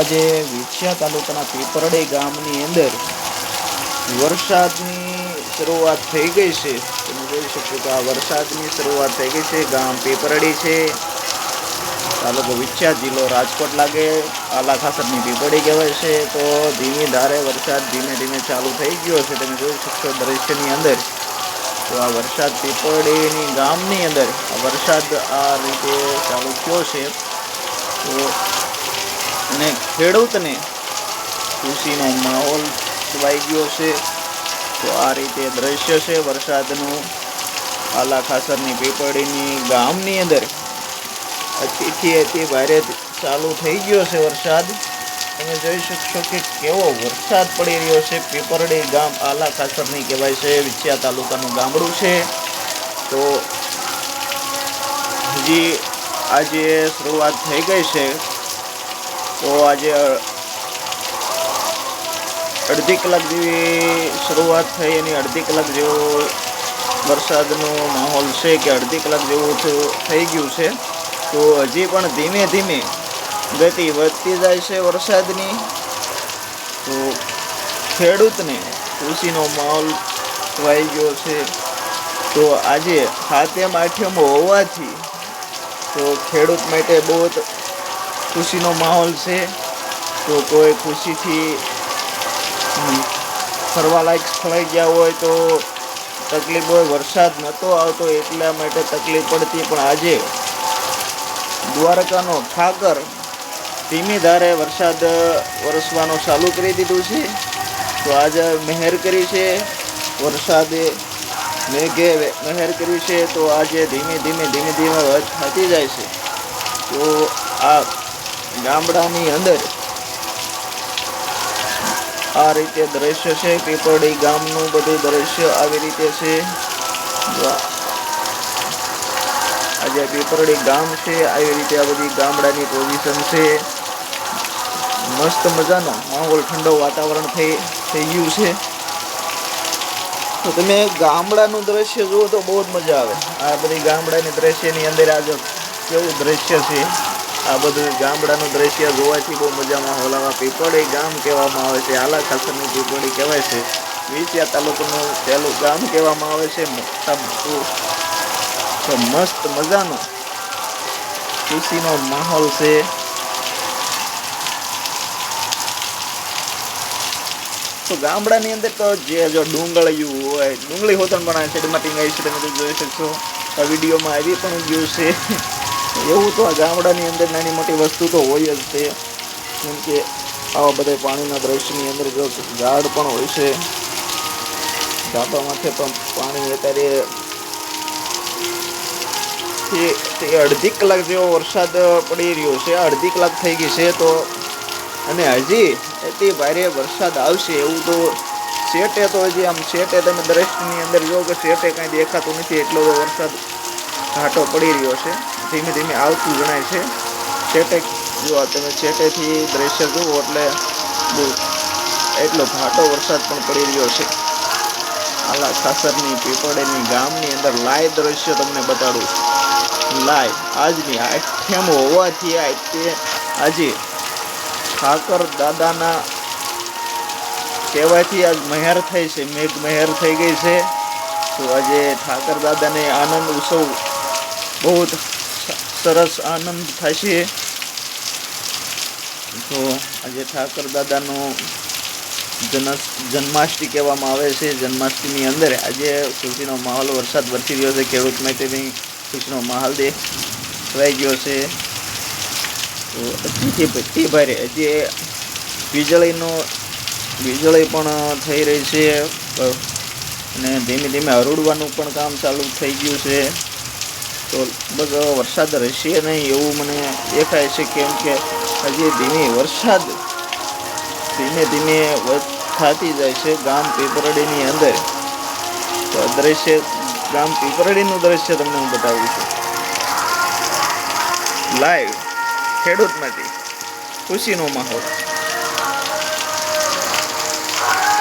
આજે વિછિયા તાલુકાના પીપરડે ગામની અંદર વરસાદની શરૂઆત થઈ ગઈ છે. તમે જોઈ શકશો કે આ વરસાદની શરૂઆત થઈ ગઈ છે. ગામ પીપરડી છે. તાલુકો વિછિયા જિલ્લો રાજકોટ લાગે. આલા ખાસરની પીપળી કહેવાય છે. તો ધીમી ધારે વરસાદ ધીમે ધીમે ચાલુ થઈ ગયો છે. તમે જોઈ શકશો દ્રશ્યની અંદર. તો આ વરસાદ પીપળીની ગામની અંદર આ વરસાદ આ રીતે ચાલુ થયો છે. તો અને ખેડૂતને ખુશીનો માહોલ છવાઈ ગયો છે. તો આ રીતે દ્રશ્ય છે વરસાદનું. આલા ખાસરની પીપળીની ગામની અંદર અતિથી અતિ ભારે ચાલુ થઈ ગયો છે વરસાદ. તમે જોઈ શકશો કે કેવો વરસાદ પડી રહ્યો છે. પીપરડી ગામ આલા ખાસરની કહેવાય છે. વિછિયા તાલુકાનું ગામડું છે. તો હજી આજે શરૂઆત થઈ ગઈ છે. તો આજે અડધી કલાક જેવી શરૂઆત થઈ એની અડધી કલાક જેવો વરસાદનો માહોલ છે કે અડધી કલાક જેવું થઈ ગયું છે. તો હજી પણ ધીમે ધીમે ગતિ વધતી જાય છે વરસાદની. તો ખેડૂતને ખુશીનો માહોલ વાઈ ગયો છે. તો આજે હાથેમ આઠમ હોવાથી તો ખેડૂત માટે બહુ ખુશીનો માહોલ છે. તો કોઈ ખુશીથી ફરવાલાયક સ્થળે ગયા હોય તો તકલીફ હોય, વરસાદ નહોતો આવતો એટલા માટે તકલીફ પડતી, પણ આજે દ્વારકાનો ઠાકર ધીમી ધારે વરસાદ વરસવાનો ચાલુ કરી દીધું છે. તો આજે મહેર કરી છે. વરસાદે મેઘે મહેર કરી છે. તો આજે ધીમે ધીમે ધીમે ધીમે થતી જાય છે. તો આ ગામડાની અંદર આ રીતે દ્રશ્ય છે. પીપળી ગામનું બધું દ્રશ્ય આવી રીતે છે. આજે પીપરડી ગામ છે. આવી રીતે આ બધી ગામડાની પોઝિશન છે. મસ્ત મજાનો માહોલ, ઠંડો વાતાવરણ થઈ થઈ ગયું છે. તો તમે ગામડાનું દ્રશ્ય જુઓ તો બહુ જ મજા આવે. આ બધી ગામડાની દ્રશ્યની અંદર આજે કેવું દ્રશ્ય છે. આ બધું ગામડાનું દ્રશ્ય જોવાથી બહુ મજામાં માહોલ પીપળી ગામ કહેવામાં આવે છે. આલા ખાસરની પીપળી કહેવાય છે. વિસિયા તાલુકાનું પહેલું ગામ કહેવામાં આવે છે. મસ્ત મજાનો ખુશીનો માહોલ છે. તો ગામડાની અંદર તો જે જો ડુંગળિયું હોય, ડુંગળી હોતણ પણ આ સાઈડમાં ટીંગાઈ છે જોઈ શકશો આ વિડીયોમાં આવી પણ ગયું છે. એવું તો આ ગામડાની અંદર નાની મોટી વસ્તુ તો હોય જ છે. જેમ કે આવા બધા પાણીના દ્રશ્યની અંદર જો ઝાડ પણ હોય છે. ઝાડોમાંથી પણ પાણી અત્યારે તે અડધી કલાક જેવો વરસાદ પડી રહ્યો છે. અડધી કલાક થઈ ગઈ છે તો અને હજી અતિ ભારે વરસાદ આવશે એવું તો શેટે તો હજી આમ શેટે તમે દ્રષ્ટિની અંદર જો કે શેટે કાંઈ દેખાતું નથી. એટલો વરસાદ ઘાટો પડી રહ્યો છે. ધીમે ધીમે આવતું જણાય છે. ચેટે જો તમે શેટેથી દ્રશ્ય જુઓ એટલે બહુ એટલો ઘાટો વરસાદ પણ પડી રહ્યો છે. આલા ખાસરની પીપળેની ગામની અંદર લાઈવ દ્રશ્ય તમને બતાડું. લાઈવ. આજની આઠમ હોવાથી આ તે આજે ઠાકર દાદાના કહેવાથી આજ મહેર થઈ છે. મેઘ મહેર થઈ ગઈ છે. તો આજે ઠાકર દાદાને આનંદ ઉત્સવ બહુ જ સરસ આનંદ થશે તો આજે ઠાકર દાદાનો જનસ જન્માષ્ટમી કહેવામાં આવે છે. જન્માષ્ટમીની અંદર આજે ખુશીનો માહોલ, વરસાદ વરસી રહ્યો છે. ખેડૂત માટેની ખુશીનો માહોલ દે છવાઈ ગયો છે. તો હજી ભટ્ટી ભારે હજી વીજળીનો, વીજળી પણ થઈ રહી છે. અને ધીમે ધીમે હરોડવાનું પણ કામ ચાલુ થઈ ગયું છે. તો લગભગ વરસાદ રહેશે નહીં એવું મને દેખાય છે કેમ કે હજી ધીમે વરસાદ ધીમે ધીમે થતી જાય છે ગામ પીપરડીની અંદર. તો દ્રશ્ય ગામ પીપરડીનું દ્રશ્ય તમને હું બતાવું છું. લાઈવ ખેડૂતમાંથી ખુશીનો માહોલ.